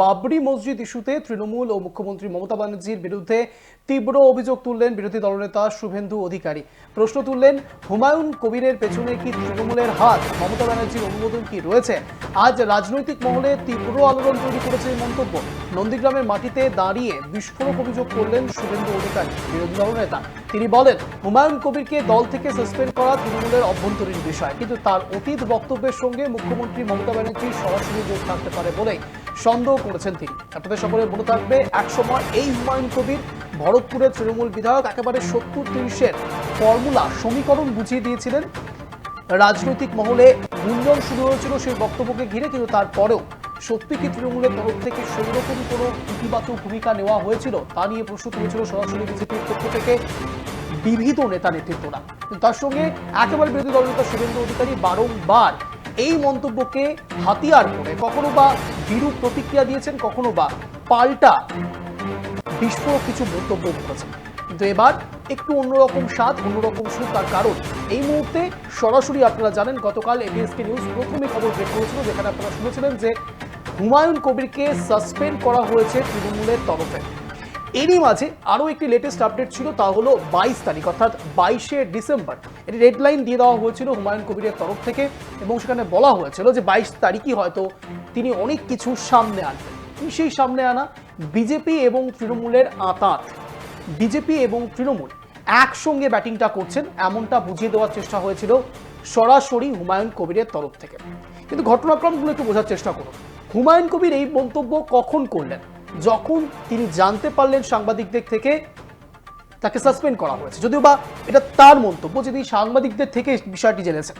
বাবরি মসজিদ ইস্যুতে তৃণমূল ও মুখ্যমন্ত্রী মমতা ব্যানার্জির বিরুদ্ধে তীব্র অভিযোগ তুললেন বিরোধী দলনেতা শুভেন্দু অধিকারী। প্রশ্ন তুললেন, হুমায়ুন কবিরের পেছনে কি তৃণমূলের হাত? মমতা ব্যানার্জির অনুমোদন কি রয়েছে? আজ রাজনৈতিক মহলে তীব্র আলোড়ন তৈরি করেছে মন্তব্য। নন্দীগ্রামের মাটিতে দাঁড়িয়ে বিস্ফোরক অভিযোগ করলেন শুভেন্দু অধিকারী, বিরোধী দলনেতা। তিনি বলেন, হুমায়ুন কবিরকে দল থেকে সাসপেন্ড করা তৃণমূলের অভ্যন্তরীণ বিষয়, কিন্তু তার অতীত বক্তব্যের সঙ্গে মুখ্যমন্ত্রী মমতা ব্যানার্জির সরাসরি যোগ থাকতে পারে বলেই সন্দেহ করেছেন তিনি। আপনাদের সকলের মনে থাকবে একসময় এই হুমায়ুন কবির ভরতপুরের তৃণমূল বিধায়ক, একেবারে সত্তর তিরিশের ফর্মুলা, সমীকরণ বুঝিয়ে দিয়েছিলেন। রাজনৈতিক মহলে গুঞ্জন শুরু হয়েছিল সেই বক্তব্যকে ঘিরে, কিন্তু তারপরেও সত্যি কি তৃণমূলের তরফ থেকে সেই রকম কোনো ইতিবাচক ভূমিকা নেওয়া হয়েছিল, তা নিয়ে প্রশ্ন তুলেছিল সরাসরি বিজেপির পক্ষ থেকে বিবিধ নেতা নেতৃত্বরা। তার সঙ্গে একেবারে বিরোধী দলনেতা শুভেন্দু অধিকারী বারংবার এই মন্তব্যকে হাতিয়ার করে কখনো বা বিরূপ প্রতিক্রিয়া দিয়েছেন, কখনো বা পাল্টা বিস্ফোরক কিছু মন্তব্য করেছেন। কিন্তু এবার একটু অন্যরকম স্বাদ, অন্যরকম সুর তার কারণ। এই মুহূর্তে সরাসরি আপনারা জানেন, গতকাল এবিএসকে নিউজ প্রথমে খবর বের করেছিল, যেখানে আপনারা শুনেছিলেন যে হুমায়ুন কবিরকে সাসপেন্ড করা হয়েছে তৃণমূলের তরফে। এরই মাঝে আরও একটি লেটেস্ট আপডেট ছিল, তা হলো বাইশ তারিখ, অর্থাৎ বাইশে ডিসেম্বর। এটি রেড লাইন দিয়ে দেওয়া হয়েছিল হুমায়ুন কবিরের তরফ থেকে এবং সেখানে বলা হয়েছিল যে বাইশ তারিখই হয়তো তিনি অনেক কিছু সামনে আনবেন। কি সেই সামনে আনা? বিজেপি এবং তৃণমূলের আঁতাত। বিজেপি এবং তৃণমূল একসঙ্গে ব্যাটিংটা করছেন, এমনটা বুঝিয়ে দেওয়ার চেষ্টা হয়েছিল সরাসরি হুমায়ুন কবিরের তরফ থেকে। কিন্তু ঘটনাক্রমগুলো একটু বোঝার চেষ্টা করুন। হুমায়ুন কবির এই মন্তব্য কখন করলেন? যখন তিনি জানতে পারলেন সাংবাদিকদের থেকে, তাকে সাসপেন্ড করা হয়েছে। যদিও বা এটা তার মন্তব্য যে তিনি সাংবাদিকদের থেকে বিষয়টি জেনেছেন।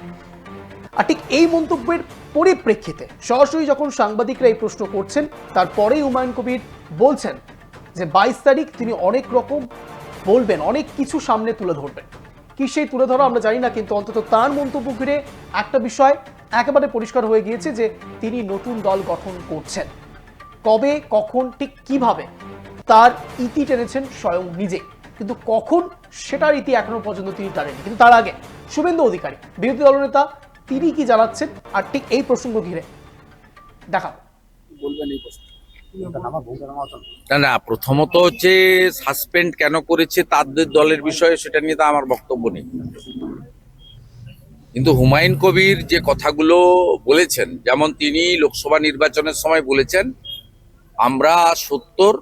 আর ঠিক এই মন্তব্যের পরিপ্রেক্ষিতে সরাসরি যখন সাংবাদিকরা এই প্রশ্ন করছেন, তারপরেই হুমায়ুন কবির বলছেন যে বাইশ তারিখ তিনি অনেক রকম বলবেন, অনেক কিছু সামনে তুলে ধরবেন। কি সেই তুলে ধরা আমরা জানি না, কিন্তু অন্তত তার মন্তব্য ঘিরে একটা বিষয় একেবারে পরিষ্কার হয়ে গিয়েছে যে তিনি নতুন দল গঠন করছেন। কবে কখন ঠিক কীভাবে? তার ইতি টেনেছেন স্বয়ং নিজে। কিন্তু কখন সেটার ইতি এখনও পর্যন্ত তিনি টানেনি কিন্তু তার আগে শুভেন্দু অধিকারী বিরোধী দলনেতা তিনি কি জানাচ্ছেন? আর ঠিক এই প্রসঙ্গ ঘিরে দেখা বলবেন এই প্রশ্ন। না না প্রথমত হচ্ছে সাসপেন্ড কেন করেছে তাদের দলের বিষয়ে সেটা নিয়ে তো আমার বক্তব্য নেই। কিন্তু হুমায়ুন কবির যে কথাগুলো বলেছেন যেমন তিনি লোকসভা নির্বাচনের সময় বলেছেন আমরা সত্তর,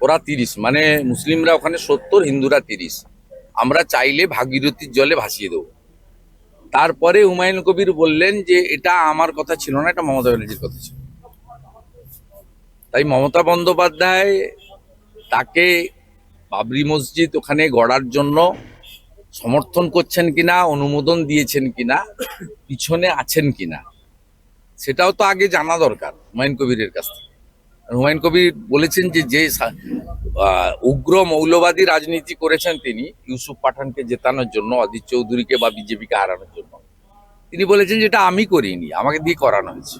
ওরা তিরিশ। মানে মুসলিমরা ওখানে সত্তর, হিন্দুরা তিরিশ। আমরা চাইলে ভাগীরথীর জলে ভাসিয়ে দেবো। তারপরে হুমায়ুন কবির বললেন যে, এটা আমার কথা ছিল না, এটা মমতা ব্যানার্জির কথা ছিল। তাই মমতা বন্দ্যোপাধ্যায় তাকে বাবরি মসজিদ ওখানে গড়ার জন্য সমর্থন করছেন কিনা, অনুমোদন দিয়েছেন কিনা, পিছনে আছেন কিনা, সেটাও তো আগে জানা দরকার হুমায়ুন কবিরের কাছ থেকে। হুমায়ুন কবির বলেছেন যে যে উগ্র মৌলবাদী রাজনীতি করেছেন তিনি, ইউসুফ পাঠানকে জেতানোর জন্য, অজিত চৌধুরীকে বা বিজেপিকে হারানোর জন্য। তিনি বলেছেন যেটা আমি করিনি, আমাকে দিয়ে করানো হয়েছে।